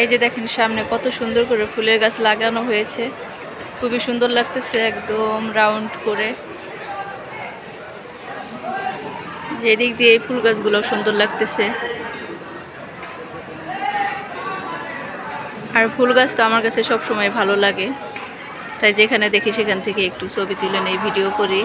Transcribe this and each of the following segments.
এই যে দেখেন সামনে কত সুন্দর করে ফুলের গাছ লাগানো হয়েছে। খুবই সুন্দর লাগতেছে একদম রাউন্ড করে। যে এদিক দিয়ে এই ফুল গাছগুলো সুন্দর লাগতেছে। আর ফুল গাছ তো আমার কাছে সবসময় ভালো লাগে। তাই যেখানে দেখি সেখান থেকে একটু ছবি তুলে নেই ভিডিও করি।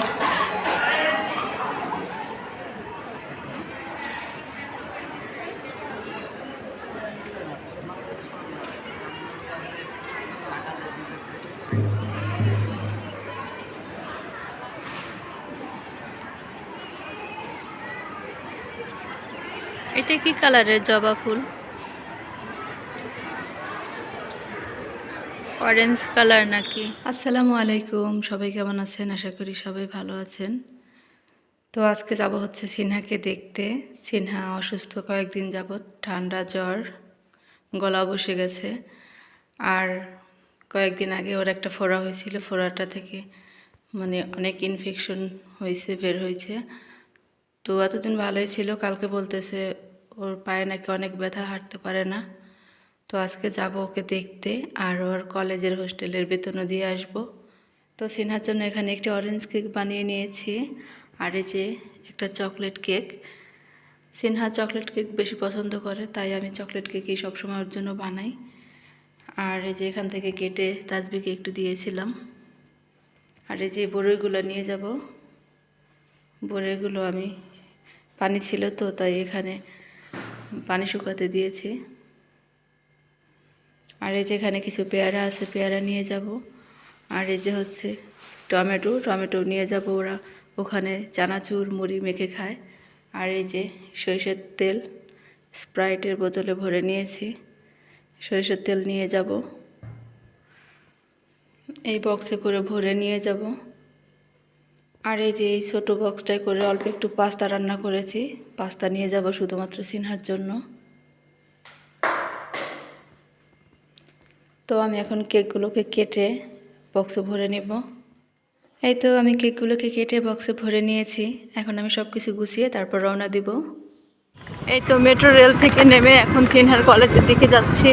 এটা কি কালারের জবা ফুল? অরেঞ্জ কালার নাকি? আসসালামু আলাইকুম, সবাই কেমন আছেন? আশা করি সবাই ভালো আছেন। তো আজকে যাব হচ্ছে সিনহাকে দেখতে। সিনহা অসুস্থ কয়েকদিন যাবৎ, ঠান্ডা জ্বর, গলা বসে গেছে। আর কয়েকদিন আগে ওর একটা ফোড়া হয়েছিল, ফোড়াটা থেকে মানে অনেক ইনফেকশন হয়েছে, বের হয়েছে। তো এতদিন ভালোই ছিল, কালকে বলতেছে ওর পায়ে নাকি অনেক ব্যথা, হাঁটতে পারে না। তো আজকে যাব ওকে দেখতে আর ওর কলেজের হোস্টেলের বেতনও দিয়ে আসব। তো সিনহার জন্য এখানে একটি অরেঞ্জ কেক বানিয়ে নিয়েছি আর এই যে একটা chocolate cake Sinha chocolate cake বেশি পছন্দ করে, তাই আমি চকলেট কেকই সবসময় ওর জন্য বানাই। আর এই যে এখান থেকে কেটে তাজবিকে একটু দিয়েছিলাম। আর এই যে বড়ইগুলো নিয়ে যাব। বড়িগুলো আমি, পানি ছিল তো, তাই এখানে পানি শুকাতে দিয়েছি। আর এই যে এখানে কিছু পেয়ারা আছে, পেয়ারা নিয়ে যাব। আর এই যে হচ্ছে টমেটো টমেটো নিয়ে যাব ওরা। ওখানে চানাচুর, মুড়ি মেখে খায়। আর এই যে সরিষার তেল, স্প্রাইটের বোতলে ভরে নিয়েছি। সরিষার তেল নিয়ে যাব। এই বক্সে করে ভরে নিয়ে যাব। আর এই যে এই ছোটো বক্সটায় করে অল্প একটু পাস্তা রান্না করেছি। পাস্তা নিয়ে যাব শুধুমাত্র সিনহার জন্য। তো আমি এখন কেকগুলোকে কেটে বক্সে ভরে নেব। এই তো আমি কেকগুলোকে কেটে বক্সে ভরে নিয়েছি। এখন আমি সব কিছু গুছিয়ে তারপর রওনা দিব। এই তো মেট্রো রেল থেকে নেমে এখন সিনহার কলেজের দিকে যাচ্ছি।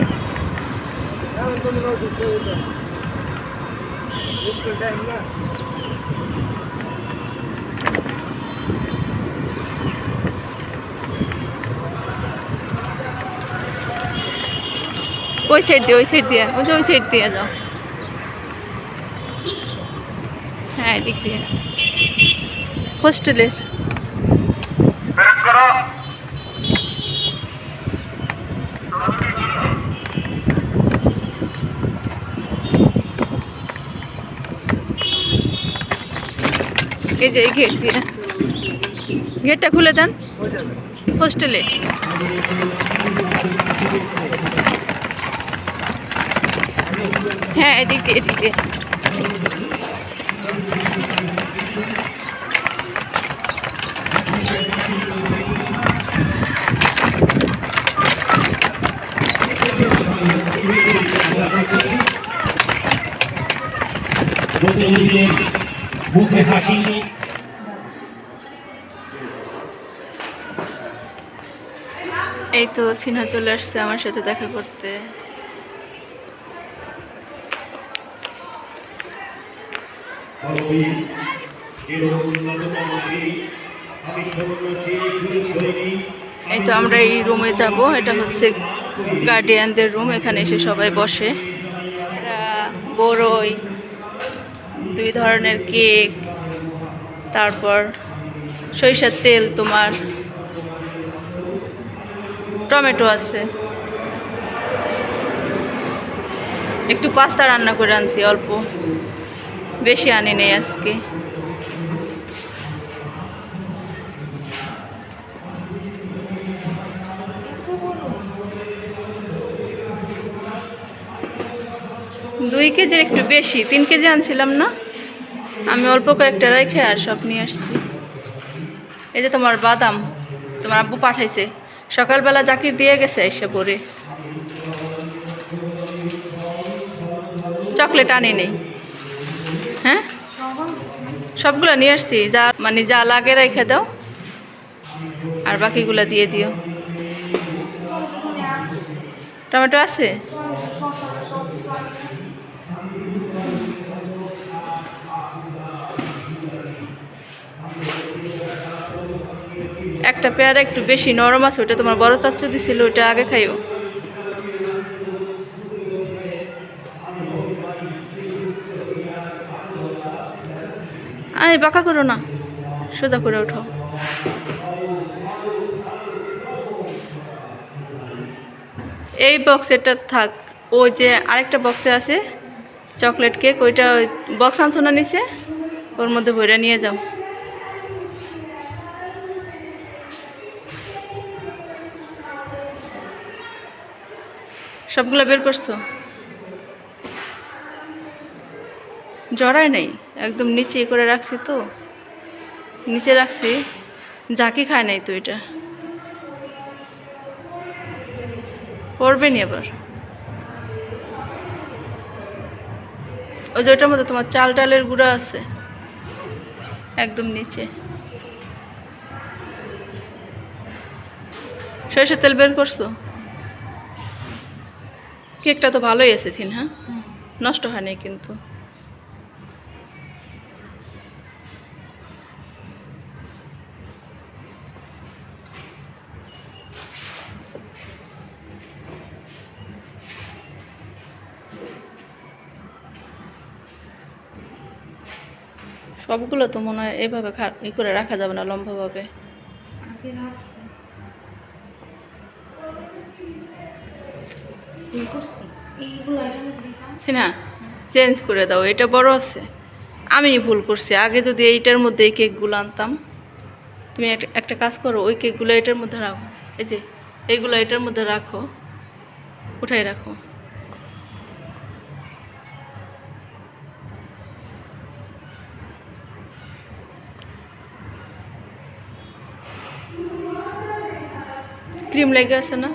ওই সাইড দিয়ে, ওই সাইড দিয়ে, ওই যে ওই সাইড দিয়ে যাও। হ্যাঁ এদিক দিয়ে। হোস্টেলের। এই যে গেট দিয়ে। গেটটা খুলে দেন। হোস্টেলে। হ্যাঁ এদিক দিয়ে এদিক দিয়ে। মুখে হাসি। এই তো সিনহা চলে আসছে আমার সাথে দেখা করতে। এই তো আমরা এই রুমে যাব, এটা হচ্ছে গার্ডিয়ানদের রুম এখানে এসে সবাই বসে। বড়ই দুই ধরনের কেক, তারপর সরিষার তেল তোমার, টমেটো আছে। একটু পাস্তা রান্না করে আনছি, অল্প। বেশি আনি নেই আজকে। দুই কেজির একটু বেশি, তিন কেজি আনছিলাম না? আমি অল্প কয়েকটা রেখে আর সব নিয়ে আসছি। এই যে তোমার বাদাম, তোমার আব্বু পাঠাইছে। সকালবেলা জাকির দিয়ে গেছে এসে পরে। চকলেট আনি নেই। হ্যাঁ? সবগুলো নিয়ে আসছি, যা মানে যা লাগে রেখে দাও। আর বাকিগুলো দিয়ে দিও। টমেটো আছে? একটা পেয়ারা একটু বেশি নরম আছে ওটা তোমার বড় চাচ্চু দিছিল ওটা আগে খাইও। আরে বাঁকা করো না। সোজা করে ওঠো। এই বক্সেরটা থাক ওই যে আরেকটা বক্সে আছে, চকলেট কেক, ওইটা ওই বক্স আনছো না নিচে? ওর মধ্যে ভরে নিয়ে যাও। সবগুলো বের করছ? জড়ায় নাই। একদম নিচে করে রাখছি তো। নিচে রাখছি। জাকি খায় নাই তো এটা। পড়বে নি এবার ওই যে ওটার মধ্যে তোমার চাল ডালের গুঁড়া আছে। একদম নিচে। সরষের তেল বের করছ? কেকটা তো ভালোই এসেছিল হ্যাঁ নষ্ট হয়নি কিন্তু। সবগুলো তো মনে হয় এভাবে খা ই করে রাখা যাবে না লম্বাভাবে। সিনা চেঞ্জ করে দাও এটা বড় আছে। আমি ভুল করছি। আগে যদি এইটার মধ্যে এই কেকগুলো আনতাম তুমি একটা- একটা কাজ করো ওই কেকগুলো এটার মধ্যে রাখো। এই যে এইগুলো এটার মধ্যে রাখো উঠাই রাখো। ক্রিম লেগে আছে না?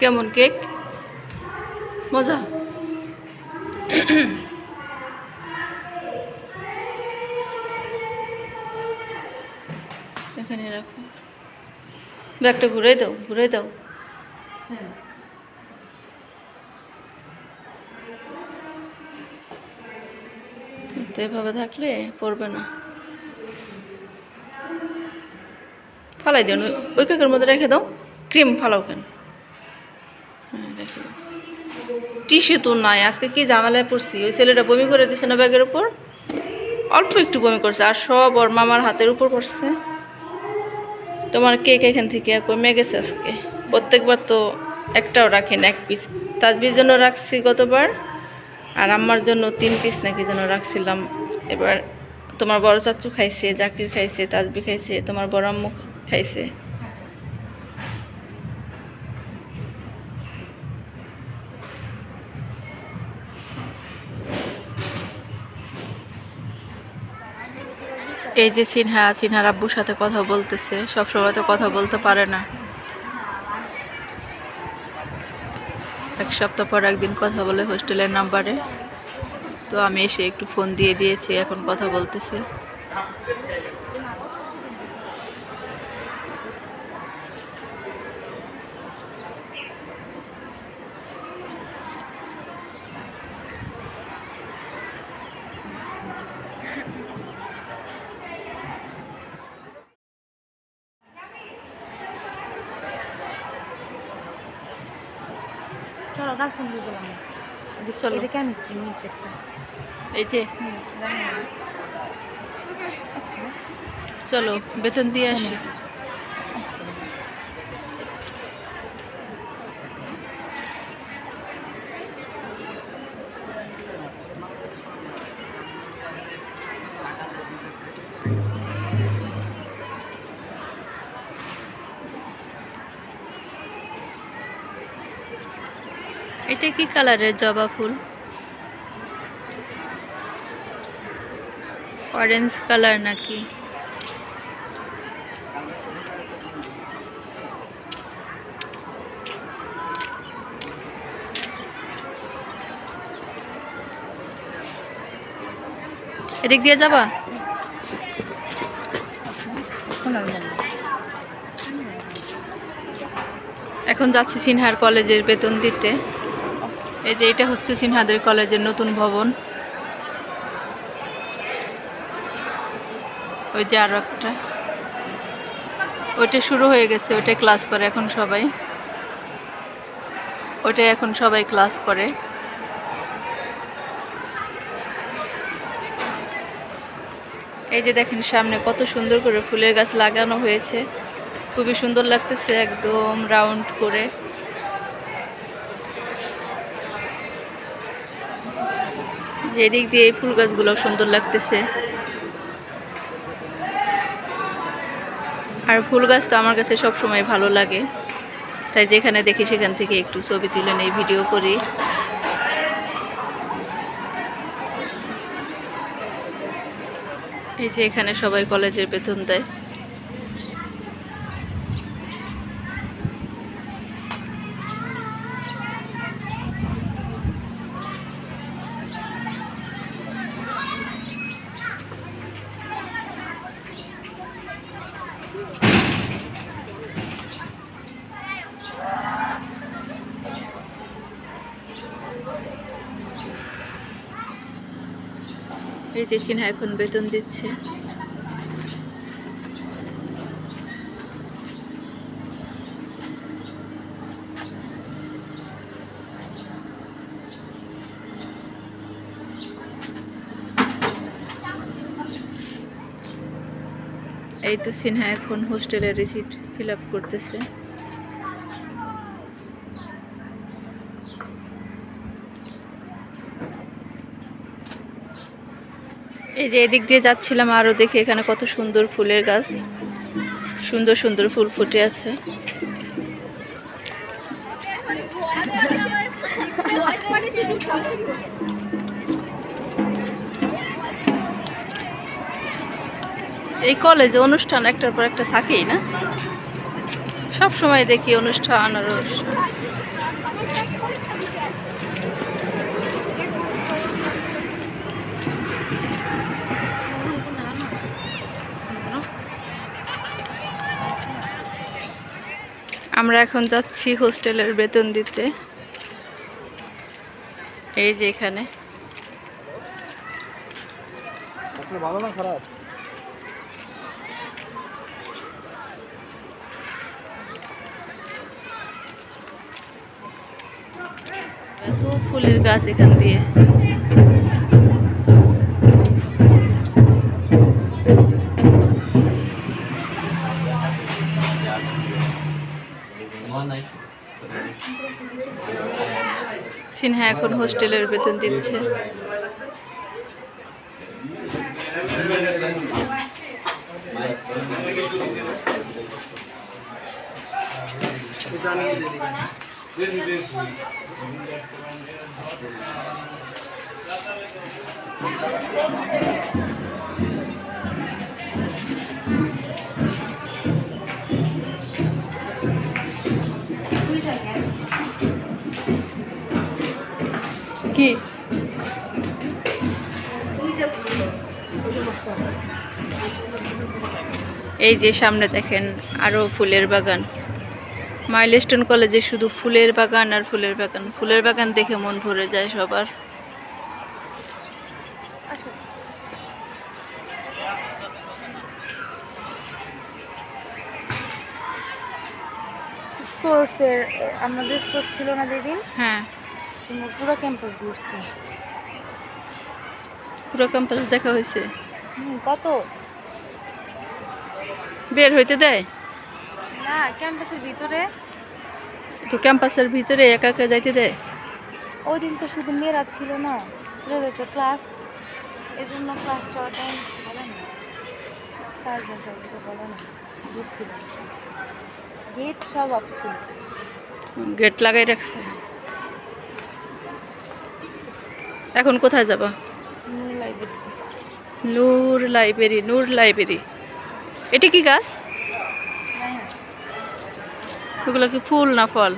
কেমন কেক? মজা? এখানে রাখো। ব্যাগটা ঘুরে দাও ঘুরে দাও। তো এভাবে থাকলে পড়বে না। ফালাই দিও। ওই কেকের মধ্যে রেখে দাও। ক্রিম ফালাও কেন? হ্যাঁ, টিস্যু তো নাই আজকে কি ঝামেলায় পড়ছি? ওই ছেলেটা বমি করে দিছে না ব্যাগের উপর? অল্প একটু বমি করছে আর সব ওর মামার হাতের উপর পড়ছে। তোমার কেক এখান থেকে? কমে গেছে আজকে? প্রত্যেকবার তো একটাও রাখেন এক পিস। তাজবির জন্য রাখছি গতবার। আর আমার জন্য তিন পিস নাকি যেন রাখছিলাম। এবার তোমার বড় চাচু খাইছে, জাকির খাইছে, তাজবি খাইছে, তোমার বড় আম্মু খাইছে। এই যে সিনহা, সিনহার আব্বুর সাথে কথা বলতেছে, সবসময় তো কথা বলতে পারে না। এক সপ্তাহ পর একদিন কথা বলে হোস্টেলের নাম্বারে। তো আমি এসে একটু ফোন দিয়ে দিয়েছি, এখন কথা বলতেছে। চলো গাছ কিনতে চলাম চলো। এটা কেমিস্ট্রি মিস একটা। এই যে। চলো বেতন দিয়ে আসি। এটা কি কালারের জবা ফুল? অরেঞ্জ কালার নাকি? এদিক দিয়ে যাবা? এখন যাচ্ছি সিনহার কলেজের বেতন দিতে। এই যে এটা হচ্ছে সিনহাদের কলেজের নতুন ভবন। ওই যে আরও একটা। ওইটা শুরু হয়ে গেছে ওইটা ক্লাস করে এখন সবাই। ওইটাই এখন সবাই ক্লাস করে। এই যে দেখেন সামনে কত সুন্দর করে ফুলের গাছ লাগানো হয়েছে। খুবই সুন্দর লাগতেছে একদম রাউন্ড করে। যে এদিক দিয়ে এই ফুল গাছগুলো সুন্দর লাগতেছে। আর ফুল গাছ তো আমার কাছে সব সময় ভালো লাগে। তাই যেখানে দেখি সেখান থেকে একটু ছবি তুলে নেই, ভিডিও করি। এই যে এখানে সবাই কলেজের বেতন দেয়। এই যে এখন বেতন দিচ্ছে। এই তো সিনহা এখন হোস্টেলের রিসিট ফিল আপ করতেছে। এই যে এদিক দিয়ে যাচ্ছিলাম আরও দেখি এখানে কত সুন্দর ফুলের গাছ। সুন্দর সুন্দর ফুল ফুটে আছে। এই কলেজে অনুষ্ঠান একটার পর একটা থাকেই না? সব সময় দেখি অনুষ্ঠান আর আমরা এখন যাচ্ছি হোস্টেলের বেতন দিতে। এই যে এখানে। ভালো না খারাপ? এত ফুলের গাছ এখান দিয়ে। সিনহা এখন হোস্টেলের বেতন দিচ্ছে। কি? এই যে সামনে দেখেন আরও ফুলের বাগান। মাইলস্টোন কলেজে শুধু ফুলের বাগান আর ফুলের বাগান। ফুলের বাগান দেখে মন ভরে যায় সবার। স্পোর্টসের আমাদের স্পোর্টস ছিল না দিদি হ্যাঁ। পুরো ক্যাম্পাস ঘুরছি। পুরো ক্যাম্পাস দেখা হয়েছে? কত? বের হইতে দেয়? না ক্যাম্পাসের ভিতরে। তো ক্যাম্পাসের ভিতরে একা একা যাইতে দেয়? ওই দিন তো শুধু মেয়েরা ছিল না ছেলেদের তো ক্লাস এই জন্য ক্লাস চলার টাইম কিছু বলে না। স্যার যা কিছু বলে না বুঝছিল গেট সব অফ ছিল। গেট লাগাই রাখছে? এখন কোথায় যাবা? নূর লাইব্রেরি। নূর লাইব্রেরি এটা কি গাছ? ওগুলো কি ফুল না ফল?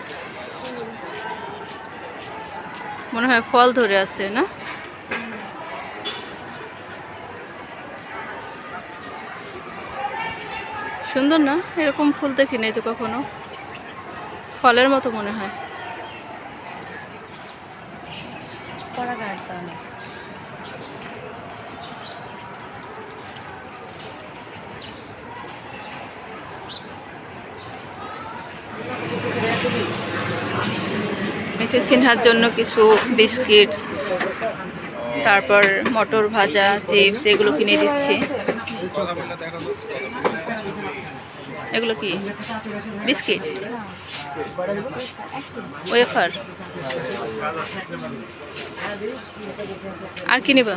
মনে হয় ফল ধরে আছে না? সুন্দর না? এরকম ফুল দেখি নাই তো কখনো। ফলের মতো মনে হয়। পরাগার কারণে এতে সিনহার জন্য কিছু বিস্কিট, তারপর মটর ভাজা, চিপস, এগুলো কিনে দিচ্ছি। এগুলো কি? বিস্কিট? ওয়েফার। আর কি নিবা?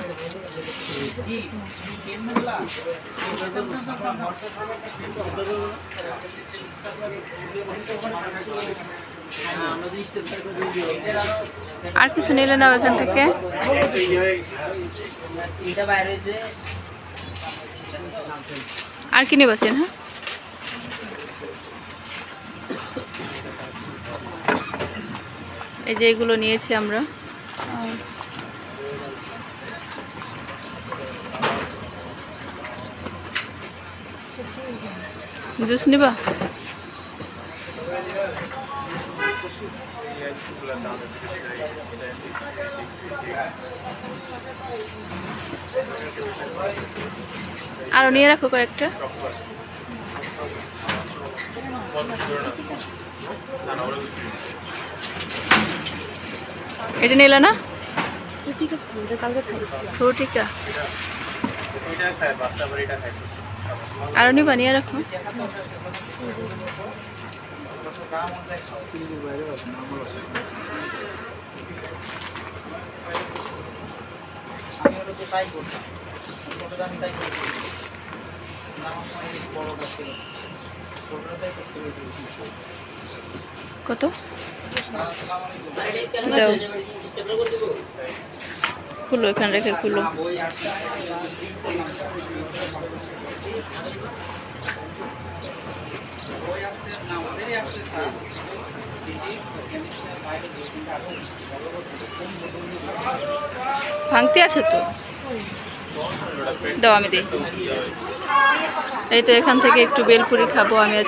আর কিছু নিলে না এখান থেকে। আর কি নেবাছেন হ্যাঁ এই যে এগুলো নিয়েছি আমরা। জুস নিবা? আরও নিয়ে রাখো কয়েকটা। এটা নিলে না? ফ্রুটিকে ফুলতে কালকে খাইছি ফ্রুটিকা আরও নিবা নিয়ে রাখো। কত? দাও। খুলো এখানে রেখে খুলো। ভাঙতি আছে তো? দাও আমি দিই। এই তো এখান থেকে একটু বেলপুরি খাব আমি আর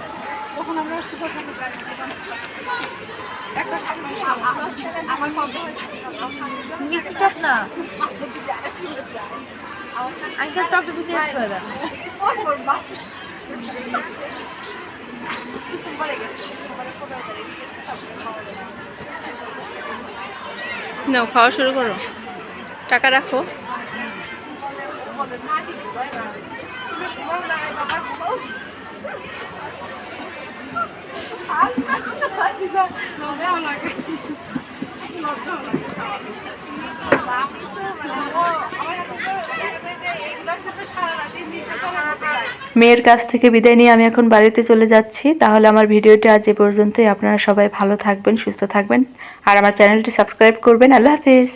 তখন আমরা সুপার না আজকাল করে নাও খাওয়া শুরু করো টাকা রাখো মেয়ের কাছ থেকে বিদায় নিয়ে আমি এখন বাড়িতে চলে যাচ্ছি। তাহলে আমার ভিডিওটি আজ এ পর্যন্তই। আপনারা সবাই ভালো থাকবেন, সুস্থ থাকবেন। আর আমার চ্যানেলটি সাবস্ক্রাইব করবেন। আল্লাহ হাফিজ।